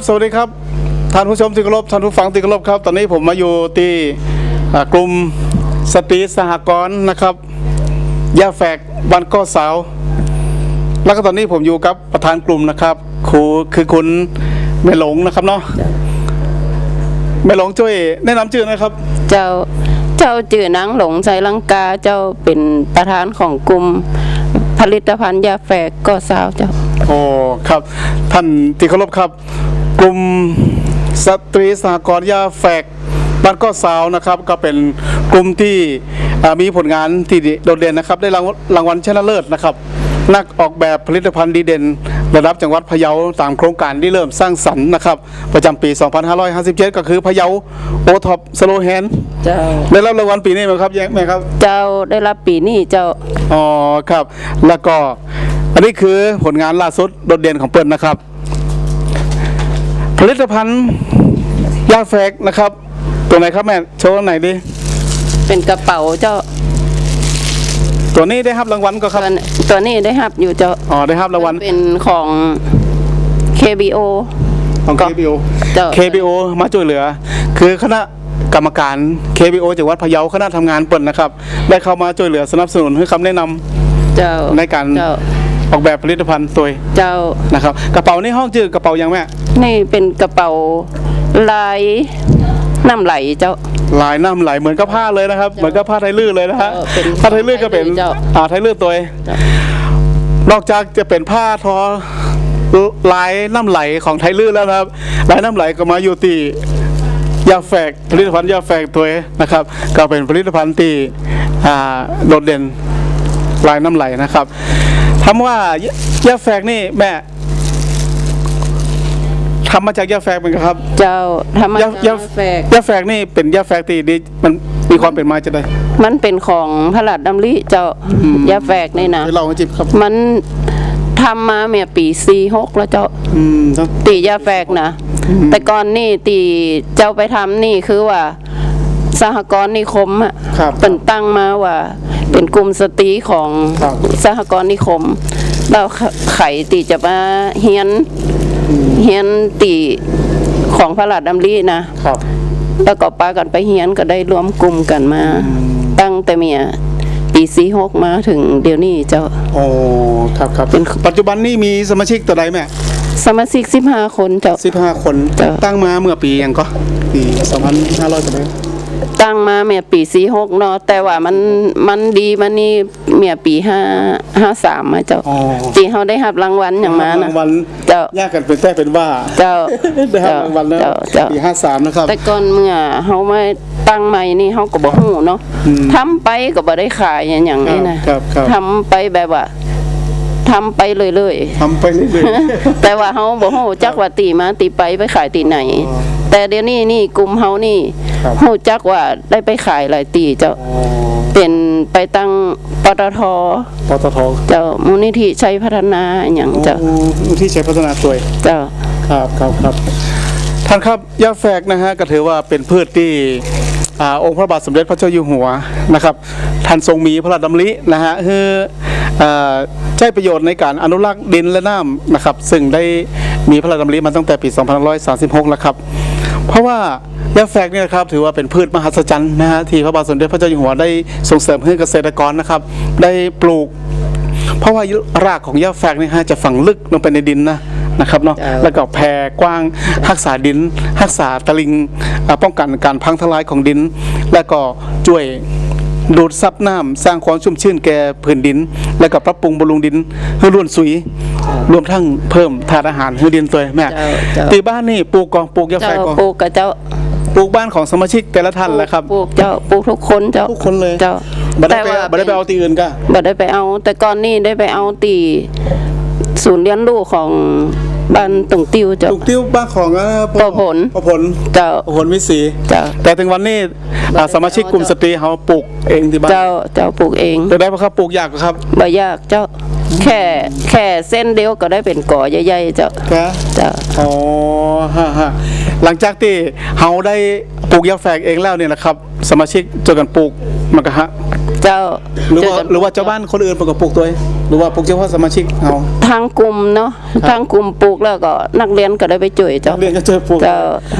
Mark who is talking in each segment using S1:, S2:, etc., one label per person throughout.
S1: ครับสวัสดีครับ ท่านผู้ชมที่เคารพท่านผู้ฟังที่เคารพครับ ตอนนี้ผมมาอยู่ที่อ่ากลุ่มสตรีสหกรณ์นะครับยาแฝกบ้านก้อสาวแล้วก็ตอนนี้ผมอยู่กับประธานกลุ่มนะครับครูคือคุณแม่หลงนะครับเนาะแม่หลงช่วยแนะนำชื่อหนะครับ
S2: เจ้าเจ้าจื่อนางหลงใจลังกาเจ้าเป็นประธานของกลุ่มผลิตภัณฑ์ยาแฝกก็สาวเจ้า
S1: โอ้ครับ ท่านที่เคารพครับ กลุ่มสตรีสหกรณ์ยาแฝกบ้านก้อสาวนะครับก็เป็นกลุ่มที่อ่ามีผลงานที่โดดเด่นนะครับ ได้รางวัลรางวัลชนะเลิศนะครับ นักออกแบบผลิตภัณฑ์ดีเด่น ระดับจังหวัดพะเยาตามโครงการที่เริ่มสร้างสรรค์นะครับ ประจำปี 2557 ก็คือพะเยาโอท็อปสโลแฮน
S2: เจ้า
S1: ได้รับรางวัลปีนี้ไหมครับแยกไหมครับ
S2: เจ้าได้รับปีนี้เจ้า
S1: อ๋อครับ แล้วก็อันนี้คือผลงานล่าสุดโดดเด่นของเปิ้ลนะครับ ผลิตภัณฑ์ยาแฟกนะครับ ตัวไหนครับแม่โชว์ไหนอยดิ
S2: เป็นกระเป๋าเจ้า
S1: ตัวนี้ได้รับรางวัลก็ค
S2: ตั
S1: รับ
S2: วตัวนี้ได้รับอยู่เจ้า
S1: อ๋อได้รับรางวัล
S2: เป็นของ KBO
S1: ของ
S2: ก็
S1: KBO
S2: เจ้า
S1: KBO มาช่วยเหลือ คือคณะกรรมการ KBO จังหวัดพะเยาคณะทำงานเปิ้ลนะครับ ได้เข้ามาช่วยเหลือสนับสนุนให้คำแนะนำ
S2: เจ้า
S1: ในการ
S2: เจ้า
S1: ออกแบบผลิตภัณฑ์ตัว
S2: เจ้า
S1: นะครับ กระเป๋านี่ห้องจื่อกระเป๋ายังแม่
S2: นี่เป็นกระเป๋าลายน้ำไหลเจ้า
S1: ลายน้ำไหลเหมือนกับผ้าเลยนะครับ เหมือนกับผ้าไทยลื่นเลยนะฮะ
S2: เออเป็น
S1: ผ้าไทยลื่นก็เป็น
S2: เจ้า
S1: อ่าไทยลื่นตัวเอง
S2: เจ้า
S1: นอกจากจะเป็นผ้าทอลายน้ำไหลของไทยลื่นแล้วนะครับลายน้ำไหลก็มาอยู่ที่ยาแฝกผลิตภัณฑ์ยาแฝกตัวเองนะครับ ก็เป็นผลิตภัณฑ์ที่อ่าโดดเด่นลายน้ำไหลนะครับ คำว่ายาแฝกนี่แม่ทำมาจากยาแฝกเป็นไงครับ
S2: เจ้าทำมายาจาก
S1: ยา
S2: แฝก
S1: ยาแฝกนี่เป็นยาแฝกที่ดีมันมีความเป็นมาจะได้
S2: มันเป็นของพระราชดำริเจ้ายาแฝกนี่นะ
S1: เดี๋ยวเรามาจิบครับ
S2: มันทำมาเมียปีสี่หกแล้วเจ้า
S1: อืมต้อง
S2: ตียาแฝกนะแต่ก่อนนี่ตีเจ้าไปทำนี่คือว่า สหกรณ์นิคมอะ
S1: ครับ
S2: เป็นตั้งมาว่า เป็นกลุ่มสตรีของ
S1: ครับ
S2: สหกรณ์นิคมแล้วไขตีจะมาเฮียนเฮียนตีของพระราชดำรินะ
S1: ครับ
S2: แล้วก็ปากันไปเฮียนก็ได้รวมกลุ่มกันมา ตั้งแต่เมียปีสี่หกมาถึงเดี๋ยวนี้เจ้า
S1: โอ้ครับครับ
S2: เป็น
S1: ปัจจุบันนี่มีสมาชิกตัวใดแม่
S2: สมาชิกสิบห้าคนเจ้า
S1: สิบห้าคน
S2: จ้ะ
S1: ตั้งมาเมื่อปียังก็ปีสองพันห้าร้อยตัวใด
S2: ตั้งมาเมียปีสี่หกเนาะแต่ว่ามันมันดีมันนี่เมียปีห้าห้าสามมาเจ้า
S1: อ๋อ
S2: ที่เขาได้รับรางวัลอย่างมานะ
S1: รางวัล
S2: เจ้า
S1: ยากกันเป็นแต่เป็นว่า
S2: เจ้า
S1: ได้รับรางวัลแล้ว
S2: เจ้าเจ้า
S1: ปีห้าสามนะครับ
S2: แต่ก่อนเมื่อเขามาตั้งใหม่นี่เขาก็บอกหูเนาะ
S1: อืม
S2: ทำไปก็บ่ได้ขายอย่างอย่างนี้นะครับ
S1: ครับ
S2: ทำไปแบบว่า ทำไปเรื่อยๆ
S1: ทำไปเรื่อย
S2: แต่ว่าเฮาบ่ฮู้จักว่าตีมาตีไปไปขายตีไหน
S1: อ๋อ
S2: แต่เดี๋ยวนี้นี่กลุ่มเฮานี่
S1: ครับ
S2: ฮู้จักว่าได้ไปขายหลายตีเจ้า
S1: ๆอ๋อ
S2: เป็นไปตั้งปตท
S1: ปตท
S2: เจ้ามูลนิธิชัยพัฒนาอหย่างเจ้า
S1: โอ้ที่ใช้พัฒนาตัว
S2: เจ้า
S1: ครับครับครับท่านครับยาแฝกนะฮะก็ถือว่าเป็นพืชที่ อองค์พระบาทสมเด็จพระเจ้าอยู่หัวนะครับท่านทรงมีพระราชดำรินะฮะคือใช้ประโยชน์ในการอนุรักษ์ดินและน้ำนะครับ ซึ่งได้มีพระราชดำริมาตั้งแต่ปี 2536 แล้วครับ เพราะว่ายาแฝกเนี่ยนะครับถือว่าเป็นพืชมหัศจรรย์นะฮะที่พระบาทสมเด็จพระเจ้าอยู่หัวได้ส่งเสริมให้เกษตรกรนะครับ ได้ปลูก เพราะว่ารากของหญ้าแฝกเนี่ยฮะจะฝังลึกลงไปในดินนะ นะครับเนาะ
S2: จ้ะ
S1: แล้วก็แผ่กว้างรักษาดินรักษาตะลิงอ่าป้องกันการพังทลายของดิน แล้วก็ช่วยดูดซับน้ำสร้างความชุ่มชื่นแก่พื้นดิน แล้วก็ปรับปรุงบำรุงดินให้ร่วนสุย รวมทั้งเพิ่มธาตุอาหารให้ดินตัวแม่
S2: เจ้าเจ้า
S1: ตีบ้านนี่ปลูกกองปลูกหญ้า
S2: เจ้า
S1: แฝกกอง
S2: ปลูกกับเจ้า
S1: ปลูกบ้านของสมาชิกแต่ละท่านแหละครับ
S2: ปลูกเจ้าปลูกทุกคนเจ้า
S1: ทุกคนเลย
S2: เจ้า
S1: บ่ได้ไปบ่ได้ไปเอาตีอื่นก็
S2: บ่ได้ไปเอา แต่ก่อนนี่ได้ไปเอาตี ศูนย์เรียนรู้ของบ้านตุงติ้วเจ้า
S1: ปลูกติ้วบ้านของอ่า
S2: ประผล
S1: ประผล
S2: เจ้า
S1: ประผลวิสี
S2: เจ้า
S1: แต่ถึงวันนี้อ่าสมาชิกกลุ่มสตรีเขาปลูกเองที่บ้าน
S2: เจ้าเจ้าปลูกเอง
S1: จะได้ปะครับปลูกยากกว่าครับ
S2: บ่ยากเจ้า แค่แค่เส้นเดียวก็ได้เป็นก่อใหญ่ๆเจ้า
S1: นะ
S2: เจ้า
S1: อ๋อฮะฮะหลังจากที่เขาได้ปลูกยาแฝกเองแล้วเนี่ยนะครับ สมาชิกจนกันปลูกมันก็ฮะ
S2: เจ้า
S1: หรือว่า
S2: เจน
S1: หรือว่าเจ้าบ้านคนอื่นปลูกกับปลูกตัวเองหรือว่าปลูกเฉพาะสมาชิกเอา
S2: ทางกลุ่มเนาะทางกลุ่มปลูกแล้วก็นักเรียนก็ได้ไปช่วยเจ้า
S1: เรียนก็เจอปลูก
S2: เจ้า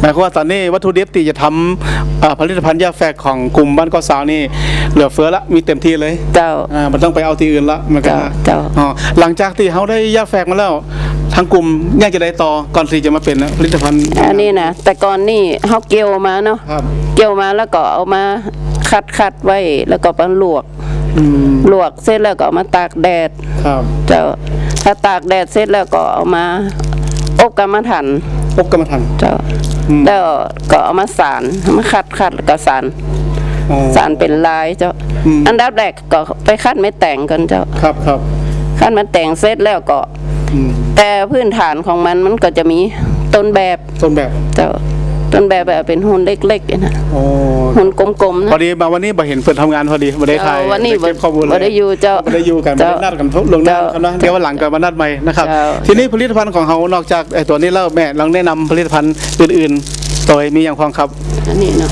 S1: หมายความว่าตอนนี้วัตถุดิบที่จะทำอ่าผลิตภัณฑ์ยาแฝกของกลุ่มบ้านเกาะสาวนี่เหลือเฟือละมีเต็มที่เลย
S2: เจ้า
S1: อ่ามันต้องไปเอาที่อื่นละมันก็
S2: เจ้าเจ้า
S1: อ๋อหลังจากที่เขาได้ยาแฝกมาแล้วทางกลุ่มยังจะได้ต่อก่อนที่จะมาเป็นผลิตภัณฑ์
S2: อันนี้นะแต่ก่อนนี่เฮาเกี่ยวมาเนาะ
S1: ครับ
S2: เกี่ยวมาแล้วก็เอามา คัดคัดไว้แล้วก็มาลวก
S1: อืม
S2: ลวกเสร็จแล้วก็เอามาตากแดด
S1: ครับ
S2: เจ้าถ้าตากแดดเสร็จแล้วก็เอามาอบกรรมฐาน
S1: พบกรรมฐาน
S2: เจ้า
S1: อืม
S2: แล้วก็เอามาสารเอามาคัดคัดแล้วก็สาร
S1: อ๋อ
S2: สารเป็นลายเจ้า
S1: อืม
S2: อันดับแรกก็ไปคัดไม่แต่งกันเจ้า
S1: ครับครับ
S2: คัดมาแต่งเสร็จแล้วก็
S1: อืม
S2: แต่พื้นฐานของมันมันก็จะมีต้นแบบ
S1: ต้นแบบ
S2: เจ้า ต้นแบบแบบเป็นหุ่นเล็กๆนะ
S1: อ๋อ
S2: หุ่นกลมๆนะ
S1: พอดีมาวันนี้บ่เห็นเพิ่นทำงานพอดีบ่ได้ถ่าย
S2: เออวันนี้
S1: ได้เก็บข้อมูลเลย
S2: บ่ได้อยู่เจ้า
S1: บ่ได้อยู่กันบ่
S2: เจ้า
S1: ได้นัดกันทุกลงหน้าครับนะ
S2: เจ้า
S1: เดี๋ยววันหลังก็มานัดใหม่นะครับ
S2: เจ้า
S1: ทีนี้ผลิตภัณฑ์ของเฮานอกจากไอ้ตัวนี้แล้วแม่ลองแนะนำผลิตภัณฑ์อื่นๆตัวมีอย่างพองครับ
S2: อันนี้เนาะ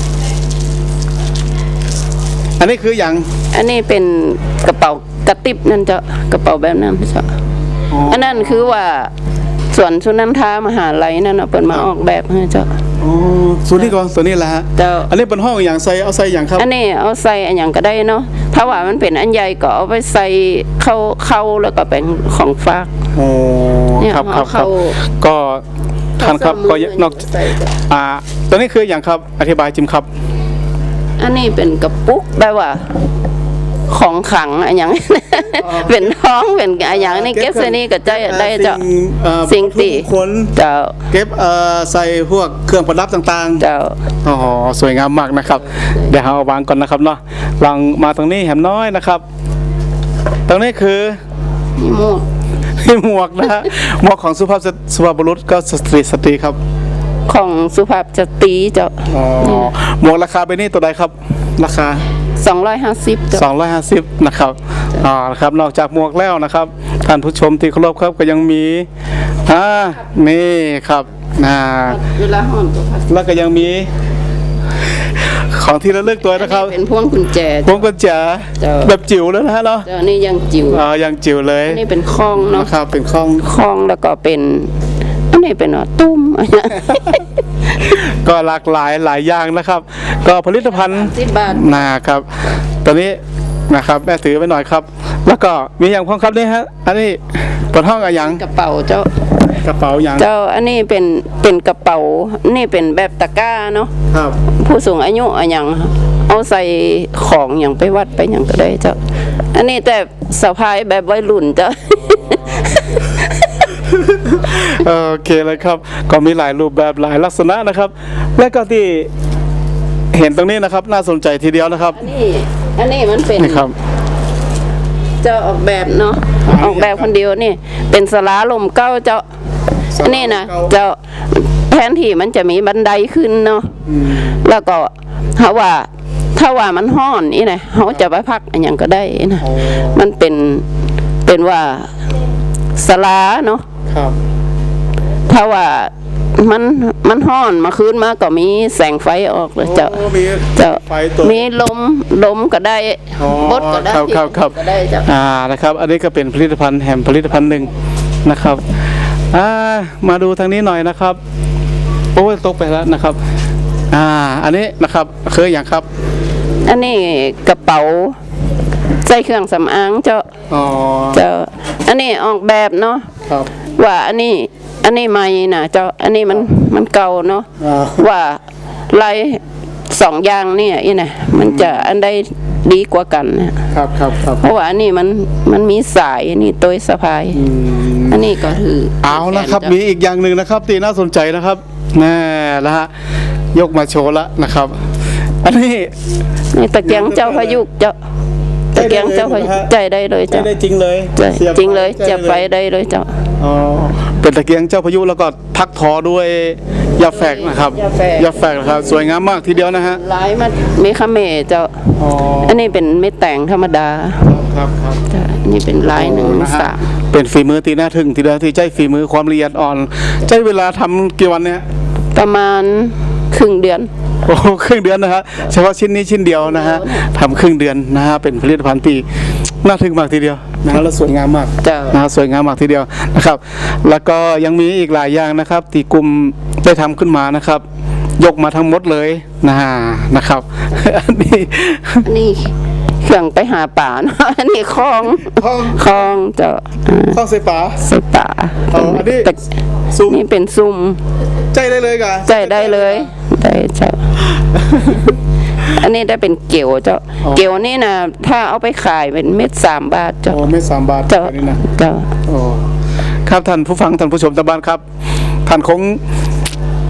S1: อันนี้คืออย่าง
S2: อันนี้เป็นกระเป๋ากระติบนั่นเจ้ากระเป๋าแบบนั้นเจ้า
S1: อ๋อ
S2: อันนั้นคือว่าส่วนชุนันทามหาลัยนั่นน่ะเปิดมาออกแบบให้เจ้า
S1: อ๋อส่วนนี้ก่อนตัวนี้แหละฮะ
S2: เจ้า
S1: อันนี้เป็นห้องอย่างใส่เอาใส่อย่างครับ
S2: อันนี้เอาใส่อันอย่างก็ได้เนาะถ้าว่ามันเป็นอันใหญ่ก็เอาไปใส่เข้าเข้าแล้วก็เป็นของฝาก
S1: โอ้
S2: เนี่ย
S1: ครับครับค
S2: เอา
S1: รับ
S2: เข้า
S1: ก็ท่านครับก็นอก
S2: ใส่เจ้า
S1: อ่าตัวนี้คืออย่างครับอธิบายจิมครับ
S2: อันนี้เป็นกระปุกแบบว่า ของขังอันอย่างเป็นท้องเป็นอันอย่างนี้เก็บใส่นี่ก็จะได้เจ้า
S1: สิ่งเอ่อ
S2: สิ่งติ
S1: วัตถุมงคล
S2: เจ้า
S1: เก็บเอ่อใส่พวกเครื่องประดับต่างๆ
S2: เจ้า
S1: อ๋อสวยงามมากนะครับ เดี๋ยวเราเอาวางก่อนนะครับเนาะลองมาตรงนี้แหมน้อยนะครับ ตรงนี้คือ
S2: นี่หมู
S1: หมวกนะฮะหมวกของสุภาพสสุภาพบุรุษก็สตรีสตรีครับ
S2: ของสุภาพสตรีเจ้า
S1: อ๋อหมวกราคาไปนี่ตัวใดครับ ราคา
S2: 250เจ้า
S1: 250นะครับอ๋อนะครับนอกจากหมวกแล้วนะครับ ท่านผู้ชมที่เคารพครับก็ยังมีอ่านี่ครับอ่า
S2: เวลาห้อนตัวพัด
S1: แล้วก็ยังมี ของที่ระลึกตัวนะครับ
S2: เป็นพวงกุญแจ
S1: พวงกุญแจ
S2: เจ้า
S1: แบบจิ๋วแล้วนะฮะเนาะ
S2: เจ้านี่ยังจิ๋ว
S1: อ่ายังจิ๋วเลย
S2: อันนี้เป็นคล้องเนาะ
S1: นะครับเป็นข้อง
S2: คล้องแล้วก็เป็นอันนี้เป็นว่าตุ้มอันเนี้ย
S1: ก็หลากหลายหลายอย่างนะครับ ก็ผลิตภัณฑ์
S2: สิบบาท
S1: นะครับตัวนี้นะครับ แม่ถือไว้หน่อยครับ แล้วก็มีอย่างพ้องครับนี่ฮะอันนี้เปิดห้องอะไรอย่าง
S2: กระเป๋าเจ้า
S1: กระเป๋าอย่าง
S2: เจ้าอันนี้เป็นเป็นกระเป๋า นี่เป็นแบบตะกร้าเนาะ
S1: ครับ
S2: ผู้สูงอายุอะอย่างเอาใส่ของอย่างไปวัดไปอย่างก็ได้เจ้าอันนี้แต่สะพายแบบวัยรุ่นเจ้า
S1: โอเคเลยครับ ก็มีหลายรูปแบบหลายลักษณะนะครับ และก็ที่เห็นตรงนี้นะครับ น่าสนใจทีเดียวนะครับ
S2: อันนี้อันนี้มันเป็น
S1: นี่ครับ
S2: เจ้าออกแบบเนาะ
S1: อ่า
S2: ออกแบบคนเดียวนี่ เป็นสลาลมเก้าเจ้า
S1: ศาลาลมเก้า
S2: อันนี้นะเจ้าแทนที่มันจะมีบันไดขึ้นเนาะแล้วก็ถ้าว่าถ้าว่ามันห้อนนี่นะเขาจะไปพักอนอย่างก็ได้นะ
S1: โอ้
S2: มันเป็นเป็นว่าสลาเนาะ
S1: ครับ
S2: ถ้าว่ามันมันห้อนมาคืนมาก็มีแสงไฟออกเลยเจ้า
S1: โอ้มี
S2: เจ้า
S1: ไฟตัว
S2: มีลมลมก็ได้
S1: อ๋อบ
S2: ดก็ได้
S1: ครับครับครับ
S2: ก็ได้เจ้า
S1: อ่านะครับ อันนี้ก็เป็นผลิตภัณฑ์แหมผลิตภัณฑ์หนึ่งนะครับอ่ามาดูทางนี้หน่อยนะครับโอ้ยตกไปแล้วนะครับ อ่า อันนี้นะครับคืออย่างครับ
S2: อันนี้กระเป๋าใส่เครื่องสำอางเจ้า
S1: อ๋อ
S2: เจ้าอันนี้ออกแบบเนาะ
S1: ครับ
S2: ว่าอันนี้ อันนี้ใหม่นะเจ้าอันนี้มันมันเก่าเนาะ
S1: อ่า
S2: ว่าลายสองอย่างเนี่ยอีนะมันจะอันใดดีกว่ากันนะครับ
S1: ครับครับ
S2: เพราะว่าอันนี้มันมันมีสายอันนี้ตัวสะพายอันนี้ก็คือ
S1: เอาละครับ
S2: แขน
S1: มี
S2: เจ้า
S1: อีกอย่างหนึ่งนะครับที่น่าสนใจนะครับแน่แล้วฮะยกมาโชว์ละนะครับ อันนี้
S2: นี่ตะเกียงเจ้าพายุเจ้าตะเกียงเจ้าพายุใจได้เลย
S1: ใช้
S2: เจ้า
S1: ได้จริงเลย
S2: ใจ
S1: สีบ
S2: จริงเลย
S1: ใช้
S2: จะไฟได้เลยเจ้า
S1: อ๋อ เป็นตะเกียงเจ้าพายุแล้วก็ทักทอด้วยยาแฝกนะครับ
S2: ยาแฝก
S1: ยาแฝกนะครับ สวยงามมากทีเดียวนะฮะ
S2: ลายมันเมคาเมเจ้า
S1: อ๋อ
S2: อันนี้เป็นเม็ดแต่งธรรมดา
S1: ครับครับ
S2: จ้ะอันนี่เป็นลายหนึ่ง
S1: นะฮะ
S2: สาม
S1: เป็นฝีมือตีหน้าถึงทีเดียวที่ใจฝีมือความละเอียดอ่อนใช้เวลาทำกี่วันเนี่ย
S2: ประมาณครึ่งเดือน
S1: โอ้โหครึ่งเดือนนะฮะเฉพาะชิ้นนี้ชิ้นเดียวนะฮะทำครึ่งเดือนนะฮะเป็นผลิตภัณฑ์ที่น่าทึ่งมากทีเดียวนะฮะแล้วสวยงามมาก
S2: เจ้า
S1: นะฮะสวยงามมากทีเดียวนะครับ แล้วก็ยังมีอีกหลายอย่างนะครับที่กลุ่มได้ทำขึ้นมานะครับ ยกมาทั้งหมดเลยนะฮะนะครับอันนี้
S2: อันนี้เครื่องไปหาป่าเนาะอันนี้คลอง
S1: คลอง
S2: คลองเจ้าอ่า
S1: ข้าวใส่ปลา
S2: ใส่ป่า
S1: อ๋ออันนี้
S2: แต่
S1: ซุ้ม
S2: นี่เป็นซุ่ม
S1: ใจได้เลยกะ
S2: ใจได้เลยได้เจ้า อันนี้ได้เป็นเกี่ยวเจ้าเกี่ยวนี่นะถ้าเอาไปขายเป็นเม็ดสามบาทเจ้า
S1: โอ้ไม่สามบาท
S2: เจ้า
S1: อันนี้นะ
S2: เจ้า
S1: โอ้ครับท่านผู้ฟังท่านผู้ชมทางบ้านครับ ท่านคง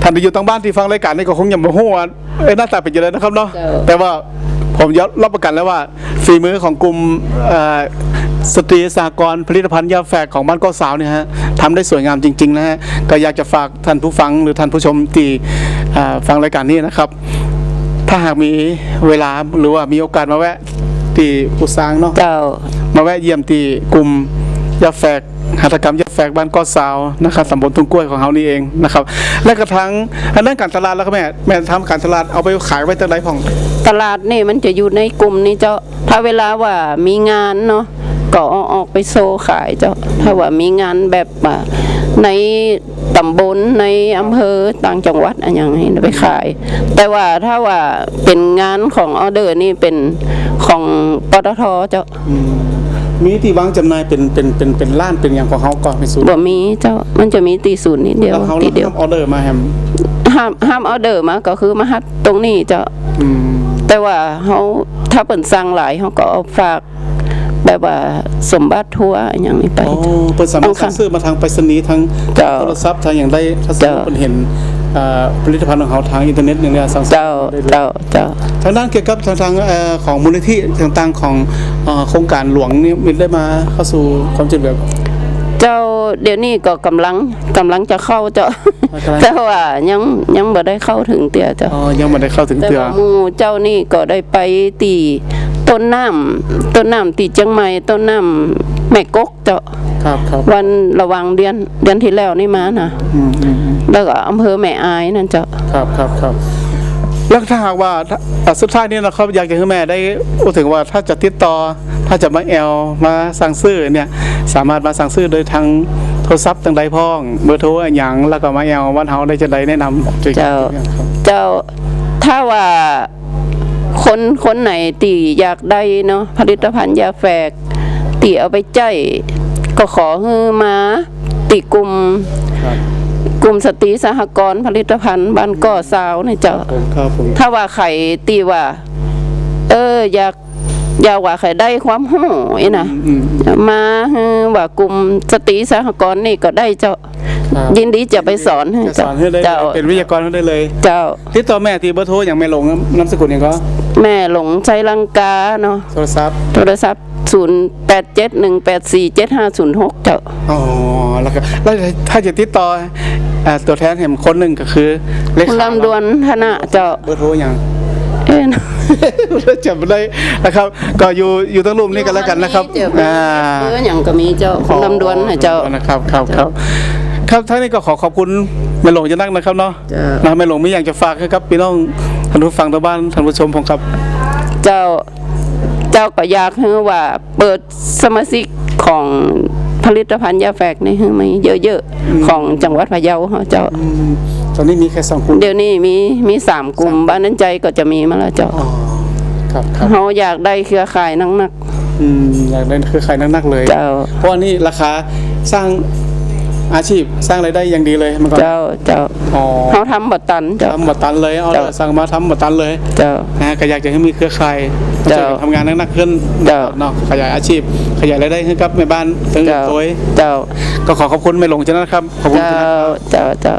S1: ท่านที่อยู่ทางบ้านที่ฟังรายการนี่ก็คงยังไม่ฮู้ว่าเอ้ยหน้าตาเป็นยังไงนะครับเนาะแต่ว่าผมยอมรับประกันแล้วว่าฝีมือของกลุ่มเอ่อสตรีสากรณ์ผลิตภัณฑ์ยาแฝกของบ้านก้อสาวเนี่ยฮะทำได้สวยงามจริงๆนะฮะก็อยากจะฝากท่านผู้ฟังหรือท่านผู้ชมที่อ่าฟังรายการนี้นะครับ ถ้าหากมีเวลาหรือว่ามีโอกาสมาแวะที่ปุซางเนาะ
S2: เจ้า
S1: มาแวะเยี่ยมที่กลุ่มยาแฝกหัตถกรรมยาแฝกบ้านก้อสาวนะครับตำบลทุ่งกล้วยของเขานี่เองนะครับ และกระทั่งอันนั้นการตลาดแล้วก็แม่แม่ทำการตลาดเอาไปขายไว้ตั้งไหนของ
S2: ตลาดนี่มันจะอยู่ในกลุ่มนี้เจ้า ถ้าเวลาว่ามีงานเนาะก็เอาออกไปโซขายเจ้า ถ้าว่ามีงานแบบว่า ในตำบลในอำเภอต่างจังหวัดอะไรอย่างนี้ไปขาย แต่ว่าถ้าว่าเป็นงานของออเดอร์นี่เป็นของปตทเจ้า
S1: มีที่วางจำหน่ายเป็นเป็นเป็นเป็นล้านเป็นอย่างของเขาก่อนเป็นศูนย์
S2: บ่มีเจ้ามันจะมีตีศูนย์นิดเดียว
S1: แล้วเขา
S2: ตีเดียว
S1: ทำออเดอร์มาแฮม
S2: ห้ามห้ามออเดอร์มาก็คือมาฮัดตรงนี้เจ้า
S1: อืม
S2: แต่ว่าเขาถ้าเปิ่นสั่งหลายเขาก็เอาฝาก แบบว่าสมบัติทัวร์อหย่างนี้ไป
S1: อ๋อเปิดสามารถ
S2: เอาค่ะ
S1: สั่งซื้อมาทางไปรษณีย์ทาง
S2: เจ้า
S1: โทรศัพท์ทางอย่างได้ถ้าสมมติ
S2: เจ้า
S1: คนเห็นอ่าผลิตภัณฑ์ของเขาทางอินเทอร์เน็ตอย่างเนี้ยสั่งซื้อ
S2: เจ้า
S1: ได้เลย
S2: เจ้าเจ้า
S1: ทางด้านเกี่ยวกับทางทางเอ่อของมูลนิธิต่างๆของเอ่อโครงการหลวงนี่มิได้มาเข้าสู่ความช่วยเหลือ
S2: เจ้าเดี๋ยวนี้ก็กำลังกำลังจะเข้าเจ้า
S1: กำลัง
S2: แต่ว่ายังยังบ่ได้เข้าถึงเตียเจ้า
S1: อ๋อยังไม่ได้เข้าถึง
S2: แต่
S1: เตือ
S2: ว่าหมู่เจ้านี่ก็ได้ไปตี ต้นน้ำต้นน้ำตีเชียงใหม่ต้นน้ำแม่กกเจ้า
S1: ครับครับ
S2: วันระวังเดือนเดือนที่แล้วนี่มานะ
S1: อืมอืมอืม
S2: แล้วก็อำเภอแม่อายนั่นเจ้า
S1: ครับครับครับแล้วถ้าหากว่าถ้าอะสุดท้ายนี้นะครับอยากจะให้แม่ได้พูดถึงว่าถ้าจะติดต่อ ถ้าจะมาแอลมาสั่งซื้อเนี่ยสามารถมาสั่งซื้อโดยทางโทรศัพท์ทางใดพ้องเบอร์โทรอหย่างแล้วก็มาแอลวันเฮาได้จะได้แนะนำ
S2: เจ้า
S1: ครับ
S2: เจ้าถ้าว่า คนคนไหนตีอยากได้เนาะผลิตภัณฑ์ยาแฝกตีเอาไปใจายก็ขอให้มาตีกลุ่ม
S1: ครับ
S2: กลุ่มสตรีสหกรณ์ผลิตภัณฑ์บ้านก่อสาวนี่เจ้า
S1: ผมครับผม
S2: ถ้าว่าใครตีว่า เอออยาก อยากว่าใครได้ความหู้อีนะ
S1: อืมอืม
S2: มาให้ว่ากลุ่มสตรีสหกรณ์นี่ก็ได้เจ้า
S1: ครับ
S2: ยินดีจะไปสอนให้
S1: จะสอนให้ได้
S2: เจ้า
S1: เป็นวิทยากรให้ได้เลย
S2: เจ้า
S1: ติดต่อแม่ที่เบอร์โทรอย่างแม่หลงนามสกุลอย่างก็
S2: แม่หลงใช้ลังกาเนาะ
S1: โทรศัพท์
S2: โทรศัพท์0 8 7 1 8 4 7 5 0 6เจ้า
S1: อ๋อแล้วก็แล้วถ้าจะติดต่ออ่าตัวแทนแห่งคนหนึ่งก็คือ เลข
S2: คุณลำดวนธนะเจ้า
S1: เบอร์โทรอย่าง
S2: เอ้ย
S1: จำไม่ได้นะครับ ก็อยู่อยู่ตั้งรูปนี้กันแล้วกันนะครับ
S2: เจ้า
S1: อ่า
S2: เอออย่างก็มีเจ้าคุณลำดวนนะเจ้า
S1: นะครับครับครับครับท่านนี้ก็ขอขอบคุณแม่หลงจะนั่งนะครับเนาะ
S2: จ้ะ
S1: นะแม่หลงไม่อยากจะฝากให้ครับพี่น้องท่านผู้ฟังทางบ้านท่านผู้ชมผมครับ
S2: เจ้าเจ้าก็อยากให้ว่าเปิดสมาชิกของ ผลิตภัณฑ์ยาแฝกนี่ให้มีเยอะๆของจังหวัดพะเยาเฮาเจ้า
S1: ตอนนี้มีแค่สองกลุ่ม
S2: เดี๋ยวนี้มีมีสามกลุ่มบ้านนั้นใจก็จะมีมาแล้วเจ้า
S1: อ๋อครับครับ
S2: เฮาอยากได้เครือข่ายนัก
S1: อืมอยากได้คือใครนักๆเลย
S2: ๆเจ้า
S1: เพราะว่านี่ราคาสร้างอาชีพสร้างรายได้อย่างดีเลยมันก็
S2: เจ้าเจ้า
S1: อ๋อ
S2: เฮาทำบ่ตันเจ้า
S1: ทำบัตันเลยเอา
S2: เจ้า
S1: สั่งมาทำบัตันเลย
S2: เจ้า
S1: นะฮะก็อยากจะให้มีเครือข่าย
S2: เจ้า
S1: ทำงานหนักๆขึ้น
S2: เจ้า
S1: เนาะขยายอาชีพ ขยายรายได้ให้กับแม่บ้านทั้ง
S2: เจ้า
S1: โดย
S2: เจ้า
S1: ก็ขอขอบคุณแม่หลงเจ้านะครับขอบคุณ
S2: เจ้า
S1: นะครับ
S2: เจ้าเจ้า